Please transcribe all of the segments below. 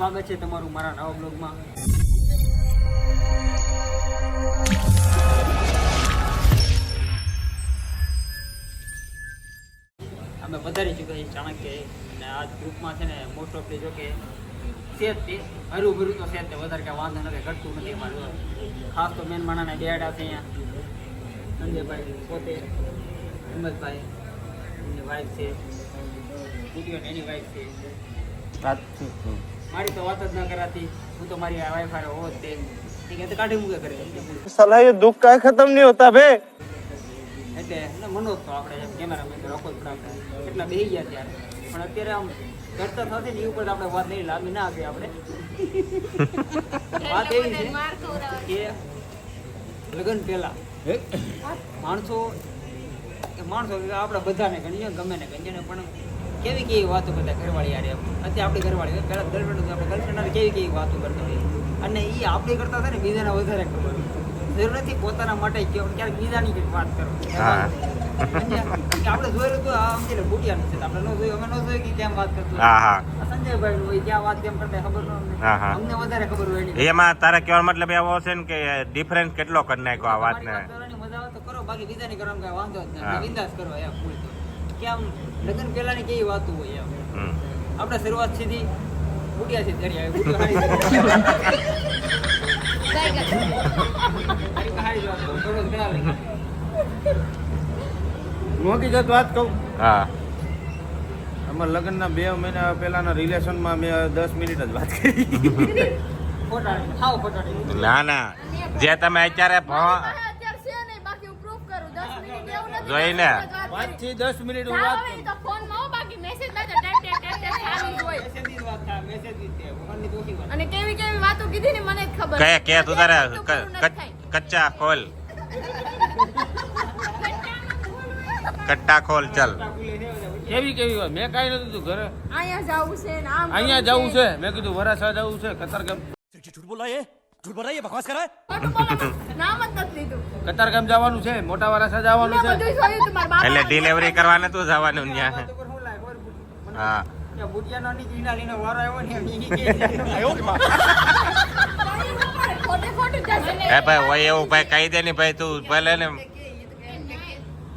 સ્વાગત છે તમારું મારા નવા બ્લોગમાં. અમે વધારી ચૂક્યા છીએ ચાણક્ય અને આ ગ્રુપમાં છે ને મોસ્ટ ઓફ જો કે છે. જ તે હરું ભરું તો છે તે વધારે કાંઈ વાંધો નથી, ઘટતું નથી અમારું ખાસ તો મેન માણાના બેડા છે અહીંયા. સંજયભાઈ પોતે, હિંમતભાઈ એની વાઈફ છે. એની વાઈફ છે. મારી તો વાત જ ન કરાતી હું તો મારી વાઈફ હારે હોત તે ઠીક છે તો કાઢી મૂકે કરે એમ કે બોલું. साला ये दुख का खत्म नहीं होता बे એટલે ને મનો તો આપણે એમ કેમેરામેન રખો જ આપણે કેટલા બેહી ગયા ત્યારે પણ અત્યારે આમ ઘટતા થતી ને એ ઉપર તો આપણે વાત નહીં લાંબી ના આપી આપણે વાત એવી છે કે લગ્ન પહેલા માણસો કે માણસો કે આપણે બધાને ગણીએ ગમે ને ગણીએ ને પણ કેવી કેવી વાતો કરતા ઘરવાળી યાર અત્યારે આપણી ઘરવાળી પહેલા ગર્લફ્રેન્ડ આપણે ગર્લફ્રેન્ડ કેવી કેવી વાતો કરતા હોય. અને એ આપણે કરતા હતા ને બીજાને વધારે ખબર જરૂર નથી પોતાના માટે ક્યારેક બીજાની કંઈક વાત કરો. આપણે જોયેલું તો આમ છે બુટિયાનું છે આપણે ન જોયું અમે ન જોયું કે કેમ વાત કરતું આ સંજયભાઈ હોય ક્યાં વાત કેમ કરતા ખબર. અમને. વધારે ખબર હોય એમાં તારા કહેવાનો મતલબ એવો છે ને કે ડિફરન્સ કેટલો કરી નાખ્યો આ વાતને? તમારી વાત કરવાની મજા આવે તો કરો બાકી બીજાની કરવાનું કાંઈ વાંધો જ હા. નથી બિંદાસ કરો એમ ફૂલ તો. કે આમ લગ્ન પહેલાની કેવી વાતો હોય એમ. આપણે શરૂઆત સીધી બુટિયા થી ચડી આવી વાત કહું? હા. અમારા લગ્નના બે મહિના પહેલાના રિલેશનમાં મેં દસ મિનિટ જ વાત કરી. ના ના. જે તમે અત્યારે ભણ જોઈને. પાંચથી દસ મિનિટ હું વાત કરું મેસેજની જ વાત થા મેસેજની તે તો ઓછી વાત. અને કેવી કેવી વાતો કીધી ને મને ખબર કે કે તું તારે તો કચ્ચા ખોલ કટ્ટા ખોલ. ચલ. કેવી કેવી હોય? મેં કાઈ નથી તું ઘરે. અહીંયા જવું છે ને આમ અહીંયા જવું છે. મેં કીધું વરાછા જવું છે. કતારગામ ખોટું બકવાસ કરે નામ જ નથી લીધું કતારગામ જવાનું છે મોટા વરાછા જવાનું છે. એટલે ડિલિવરી કરવા નતું જવાનું મને હા. બુટિયાનો ની વારો આવ્યો કે જશે. ભાઈ હોય એવું ભાઈ કહી દે ને ભાઈ તું ભલે ને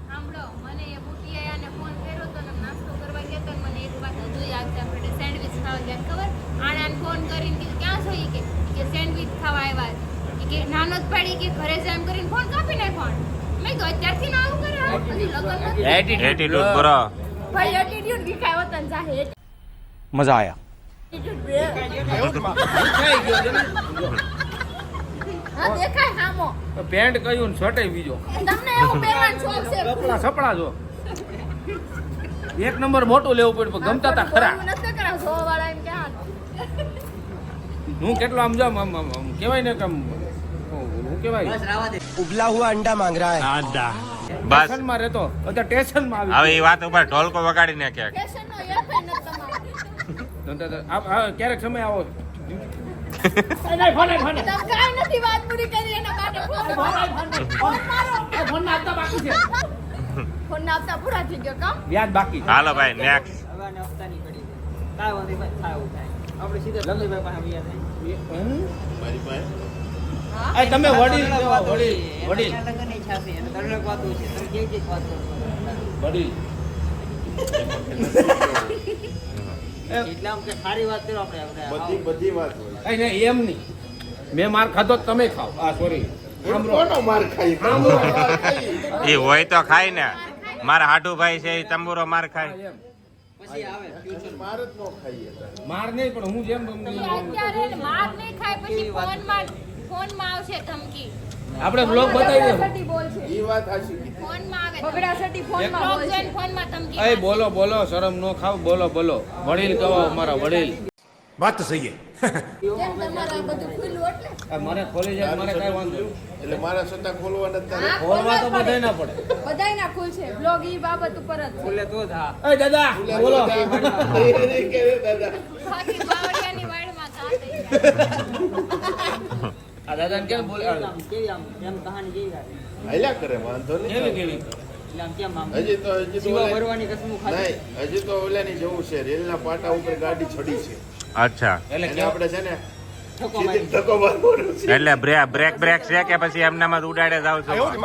સાંભળો મને એ બુટિયાએ ફોન કર્યો તો ને નાસ્તો કરવા ગયા હતા ને મને એક વાત હજુ યાદ છે આપણે સેન્ડવિચ ખાવા ગયા ખબર આણે આને ફોન કરીને કીધું ક્યાં છો ઈ કે કે સેન્ડવિચ ખાવા આવ્યા ઈ કે નાનો જ પાડી કે ઘરે જેમ કરીને ફોન કાપી નાખ ફોન મેં કીધું અત્યારથી ના આવું કરે હજી લગન નથી એટીટ્યુડ બરો ભાઈ એટીટ્યુડ દેખાયો તન જા હે મજા આયા પેન્ટ કયું ને શર્ટ બીજો. તમને સપડા જો. એક નંબર મોટું લેવું પડ્યું પણ ગમતા તા ખરા. હું કેટલો આમ જો આમ આમ કેવાય ને કે આમ કહેવાય? ઉબલા હુઆ અંડા માંગ રહા હે. અંડા બસ. ટેન્શનમાં રહેતો. અત્યારે ટેન્શનમાં આવી હવે એ વાત ઉપર ઢોલકો વગાડી ને કે ટેન્શન નો યર ફેન ન તમારો ક્યારેક સમય આવો. હાલો ભાઈ મારી આ તમે વડીલ વડીલ વડીલ? વડીલ. એટલે આમ કે સારી વાત કરો આપણે આપણે બધી બધી વાત હોય. એમ નહીં. મેં માર ખાધો તમે ખાઓ. આ સોરી એ હોય તો ખાય ને. મારા હાડુભાઈ છે એ તંબુરો માર ખાય. પછી આવે future. માર નહીં પણ હું જેમ માર નહીં ખાય પછી ફોનમાં આવશે ધમકી. આપણે બ્લોગ બતાવી દે ઈ વાત સાચી. ફોનમાં આવે બગડા ફોનમાં બોલશે ફોનમાં ધમકી એ બોલો બોલો શરમ નો ખાવ બોલો બોલો. વડીલ કહો અમારા વડીલ. વાત તો સહી મને એટલે? મારા સત્તા ખોલવા નથી ખોલવા તો બાબત ઉપર જ ખુલે તો હા. આ દાદાને કેમ બોલે કેવી આમ કેવી કહાની કેવી આવે હાલ્યા કરે વાંધો નહીં. કેવી એટલે આમ કેમ આમ? હજી તો હજી તો જીવા ઓલા- ભરવાની કસમું ખાધી? હજી તો ઓલાની જવું છે રેલના પાટા ઉપર ગાડી ચડી છે. અચ્છા. એટલે આપણે છે ને ધક્કો સીધી મારી. ધક્કો મારવાનો છે. એટલે બ્રેક બ્રેક છે કે પછી એમનામાં જ ઉડાડે જાવ છો?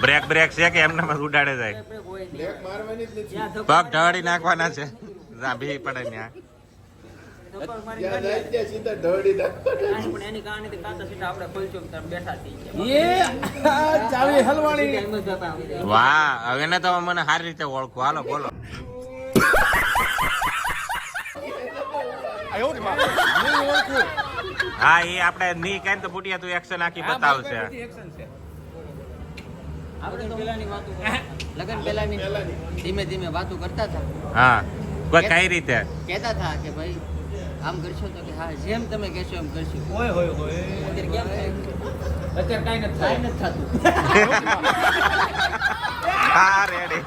બ્રેક બ્રેક છે કે એમનામાં જ ઉડાડે જાય? બ્રેક હોય નહીં. બ્રેક મારવાની જ નથી. જ્યાં ધક્કો પગ ઢાળી નાખવાના છે. પડે ત્યાં વાહ હવે ને તો મને સારી રીતે ઓળખો. હાલો બોલો. હા એ આપણે ની કઈ તો બુટિયા તું એક્શન આખી બતાવશે. આપણે પેલાની વાતો લગન પેલાની ધીમે ધીમે વાતો કરતા હતા હા કોઈ કઈ રીતે? કહેતા હતા કે ભાઈ આમ કરશો તો કે હા જેમ તમે કહેશો એમ કરશું. હોય હોય હોય. અત્યારે કેમ થાય? અત્યારે કાઈ નથી કાંઈ થાય નથી થતું. હા રેડી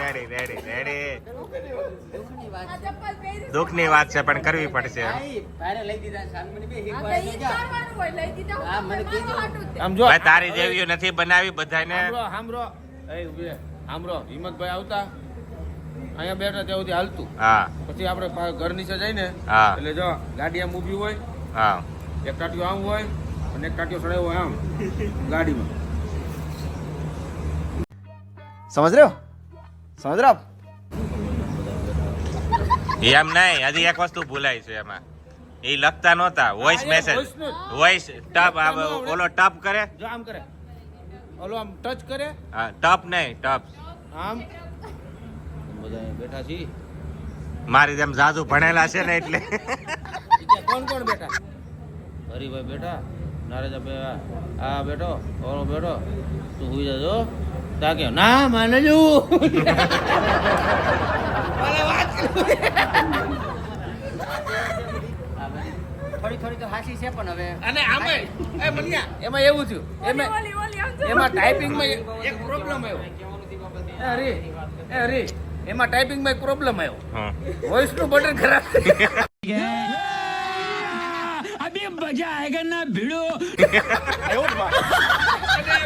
રેડી રેડી રેડી દુઃખની વાત છે. વાત પણ કરવી પડશે. તારી જેવી નથી બનાવી બધાને ઊભી હિંમતભાઈ આવતા. અહીંયા બેઠા ત્યાં સુધી હાલતું. હા. પછી આપણે ઘર નીચે જઈને એટલે જો ગાડી આમ ઊભી હોય હા. એક કાટિયો આમ હોય અને એક કાટિયો સડાયો હોય આમ ગાડીમાં. સમજ રહ્યો? સમજ રહ્યો એમ નહીં હજી એક વસ્તુ ભૂલાય છે એમાં. એ લખતા નહોતા વોઇસ મેસેજ વોઇસ ટપ ઓલો ટપ કરે? જો આમ કરે. ઓલો આમ ટચ કરે. હા ટપ નહીં ટપ આમ બધા બેઠા છીએ. મારી જેમ જાજુ ભણેલા છે ને એટલે. કોણ કોણ બેઠા? હરિભાઈ બેઠા નારાજા આ બેઠો ઓરો બેઠો. તું હુઈ જજો. તા કે ના માને જુ. થોડી થોડી તો હાસી છે પણ હવે. અને આમાં એ બન્યા એમાં એવું થયું. એમાં. એમાં ટાઈપિંગમાં એક પ્રોબ્લેમ આવ્યો. અરે અરે એમાં ટાઈપિંગમાં પ્રોબ્લેમ આવ્યો. વોઇસનું વોઇસનું બટન ખરાબ. અને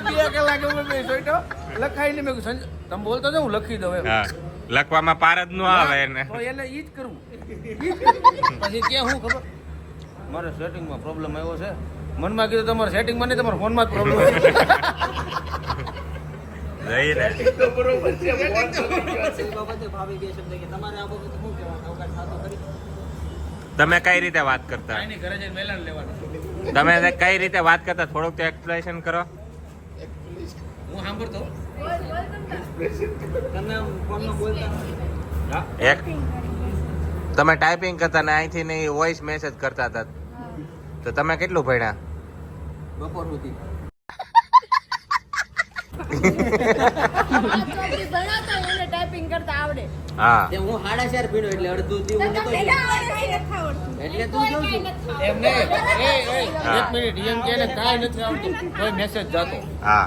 બે કલાક ભીડો બે સોઈટો લખાઈને મેં કીધું, સંજય, તમે બોલતો જાઓ હું. લખી દઉં હા લખવામાં પાર જ ન આવે એને. તો એને ઈ જ કરવું. ઈ જ કરવું. પછી કે હું ખબર? મારે સેટિંગમાં પ્રોબ્લેમ આવ્યો છે. મનમાં કીધું તમારે સેટિંગમાં નહીં તમારા ફોનમાં જ પ્રોબ્લેમ તમે કઈ રીતે વાત કરતા? તમે કઈ રીતે વાત કરતા? થોડુંક તો એક્સપ્લેનેશન કરો. હું સાંભળતો? એક તમે ટાઈપિંગ કરતા ને અહીંથી ને વોઇસ મેસેજ કરતા હતા. તો તમે કેટલું ભણ્યા? બપોર સુધી. હા. હું સાડા ચાર પીણો એટલે અડધું. એટલે તું જોઉં કાંઈ છું નથી એમ નહીં. એ એ હા. એક મિનિટ એમ કે કાંઈ નથી આવડતું. કોઈ મેસેજ જાતો. હા.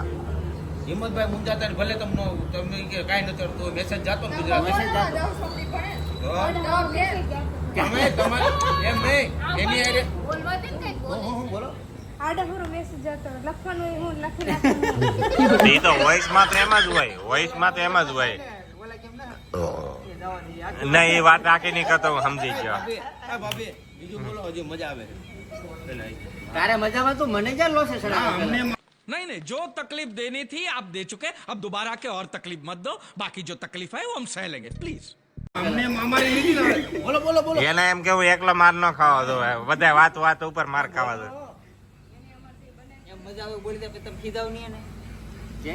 હિંમતભાઈ મુંજાતા ભલે તમને તમને કે કાંઈ નથી આવડતું મેસેજ જાતો ને ગુજરાતી મેસેજ જાતો. તમે તમારે એમ નહીં. એની કંઈક બોલે. બોલો આડાહુરો message જતો હોય. લખવાનું હોય હું લખી નાખું. એ તો વોઇસમાં તો એમાં જ હોય વોઇસમાં તો એમાં જ હોય ઓલા કેમ ના એ જવા દઈએ. આ નહીં એ વાત આખી નહીં કરતો હું સમજી ગયો ભાભી આ ભાભી બીજું બોલો હજી મજા આવે પેલા ઈ. તારે મજામાં તું મને ક્યાં લોસે હા, ચડાવે અમને પેલા? नहीं नहीं जो तकलीफ देनी थी आप दे चुके अब दोबारा के और तकलीफ मत दो बाकी जो तकलीफ है वो हम सह लेंगे प्लीज અમને અમારી લીધી ને હવે. બોલો બોલો બોલો એને એમ કેવું એકલો માર ન ખાવા દો બધા વાત વાત ઉપર માર ખાવા દો એમ મજા આવે બોલી દે તમે ખીજાવ નહીં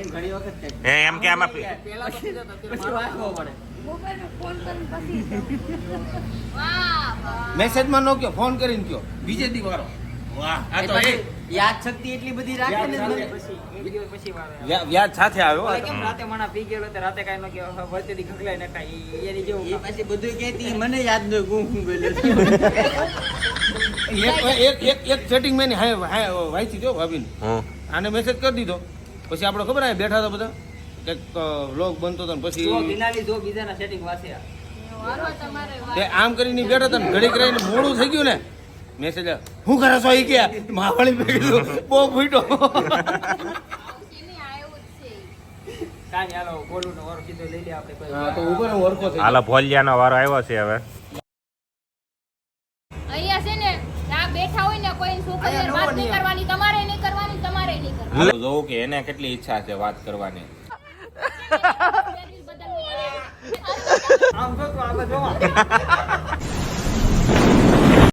ઘણી વખત એમ કે આમાં પેલા તો પડે. મેસેજમાં નો કયો ફોન કરીને કયો. બીજે દી વારો. વાહ આ એ તો એ પાછી યાદ શક્તિ એટલી બધી રાખે ને સાથે આવ્યો રાતે મણા પી ગયેલો તે રાતે કાંઈ ન કહેવાય, વચ્ચેથી ખખડાઈ ને કાઈ એની જેવું પછી બધું કેતી મને યાદ ન એક એક એક સેટિંગ મેં હાય- હાય વાંચી જો ભાભીને. આને મેસેજ કરી દીધો. પછી આપણે ખબર આવે બેઠા હતા બધા? એક લોક બનતો હતો પછી આમ કરીને બેઠા હતા ને ઘડીક રહીને મોડું થઈ ગયું ને મેસેજ હું કરે છો ઈ કે? માવળી મેં કીધું બહુ ફૂટો. હાલો ભોલિયાનો વારો આવ્યો છે હવે. ખબર તમારે તમારે કે એને કેટલી ઈચ્છા છે વાત કરવાની. આમ જો તો આ